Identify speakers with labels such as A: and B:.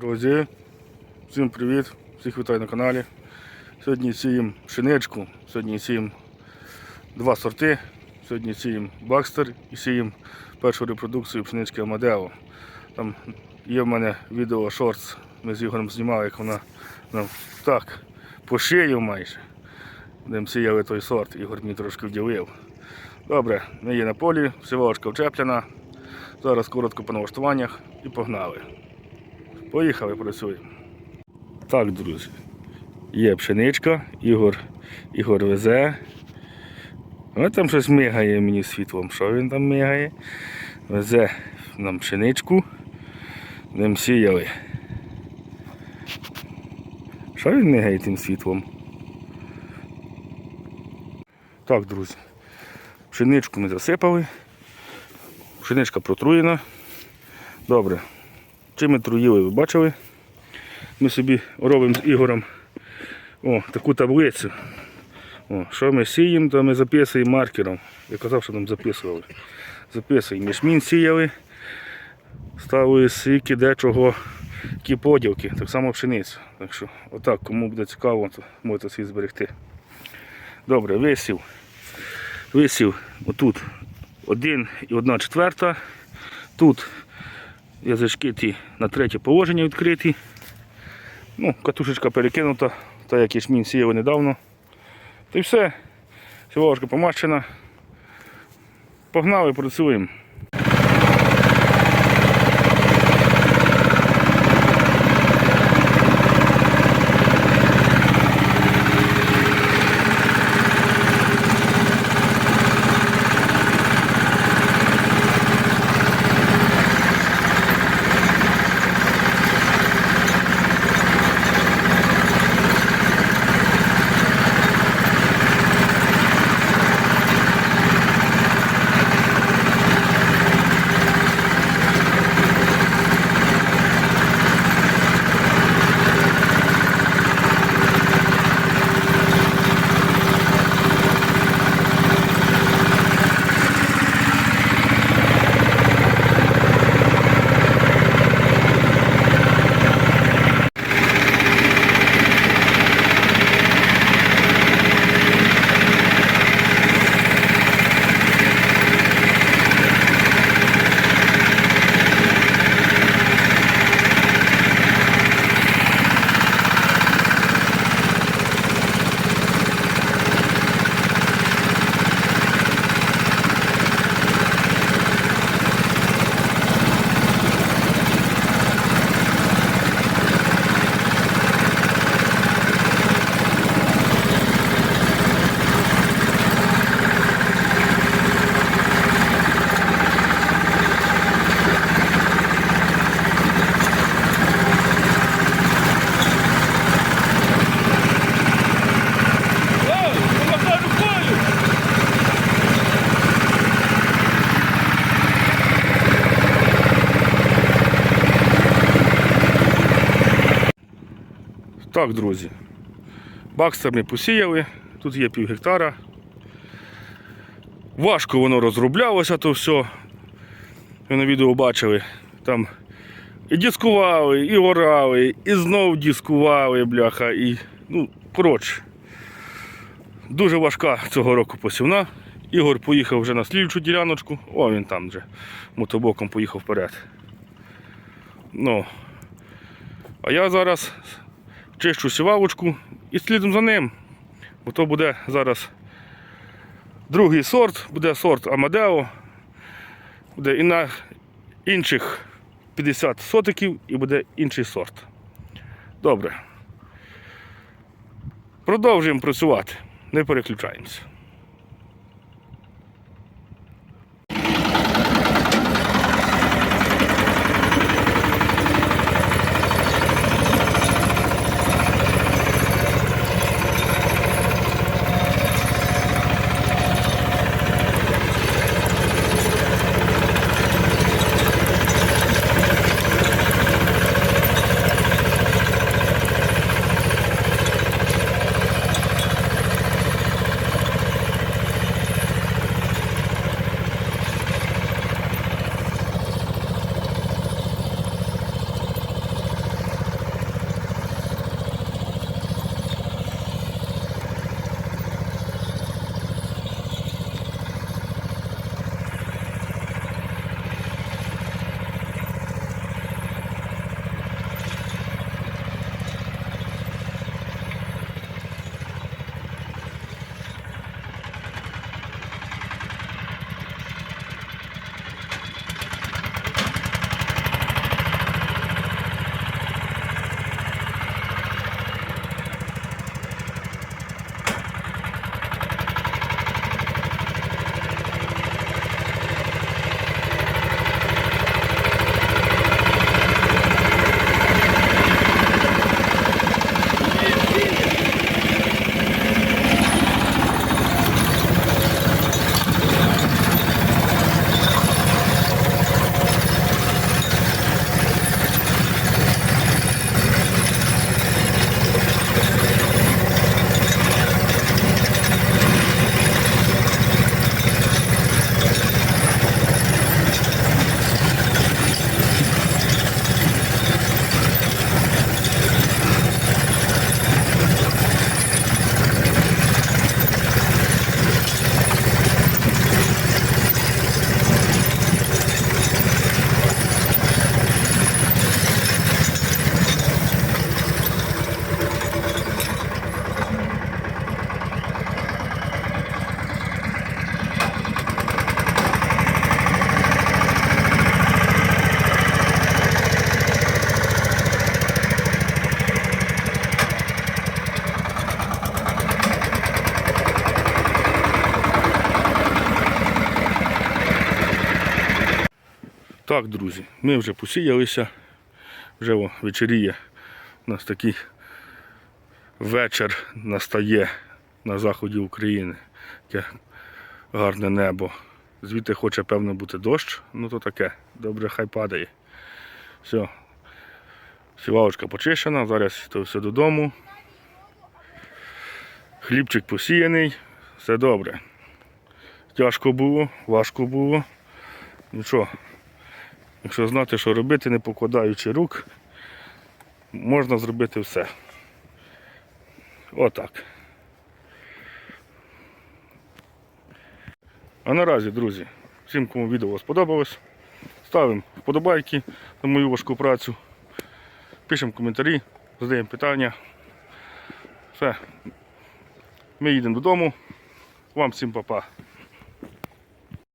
A: Друзі, всім привіт, всіх вітаю на каналі. Сьогодні сіємо пшеничку, сьогодні сіємо два сорти. Сьогодні сіємо Бакстер і сіємо першу репродукцію пшенички Амадео. Там є в мене відео шортс, ми з Ігорем знімали, як вона нам так по шию майже. Будемо сіяли той сорт, Ігор мені трошки вділив. Добре, ми є на полі, сівалочка вчеплена. Зараз коротко по налаштуваннях і погнали. Поїхали, працюємо. Так, друзі. Є пшеничка, Ігор, Ігор везе. Ось там щось мигає мені світлом. Що він там мигає? Везе нам пшеничку. Ним сіяли. Що він мигає тим світлом? Так, друзі. Пшеничку ми засипали. Пшеничка протруєна. Добре. Чим труїли, ви бачили? Ми собі робимо з Ігорем о, таку таблицю. О, що ми сіємо, то ми записуємо маркером. Я казав, що там записували. Записуємо. Мішмін сіяли, ставили скільки дечого, які поділки, так само пшеницю. Так що, отак, кому буде цікаво, то можете собі зберегти. Добре, висів. Висів отут один і одна четверта. Тут язички ті на третє положення відкриті. Ну, катушечка перекинута, та як ячмінь сіяв недавно. Та й все. Сівалочка помащена. Погнали, працюємо. Так, друзі. Бакстер ми посіяли, тут є пів гектара. Важко воно розроблялося, то все. Ви на відео бачили. Там і дискували, і орали, і знов дискували, бляха, і. Ну, коротше. Дуже важка цього року посівна. Ігор поїхав вже на слідчу діляночку. О, він там вже мотобоком поїхав вперед. Ну. А я зараз чищу сівалочку і слідом за ним. Бо то буде зараз другий сорт, буде сорт Амадео. Буде і на інших 50 сотиків і буде інший сорт. Добре. Продовжуємо працювати. Не переключаємося. Так, друзі, ми вже посіялися, вже о, вечеріє. У нас такий вечір настає на заході України. Таке гарне небо. Звідти хоче, певно, бути дощ, ну то таке, добре, хай падає. Все. Сівалочка почищена, зараз то все додому. Хлібчик посіяний, все добре. Тяжко було, важко було. Нічого. Якщо знати, що робити, не покладаючи рук, можна зробити все. Отак. А наразі, друзі, всім, кому відео сподобалось, ставимо вподобайки на мою важку працю, пишемо коментарі, задаємо питання. Все. Ми їдемо додому. Вам всім па-па.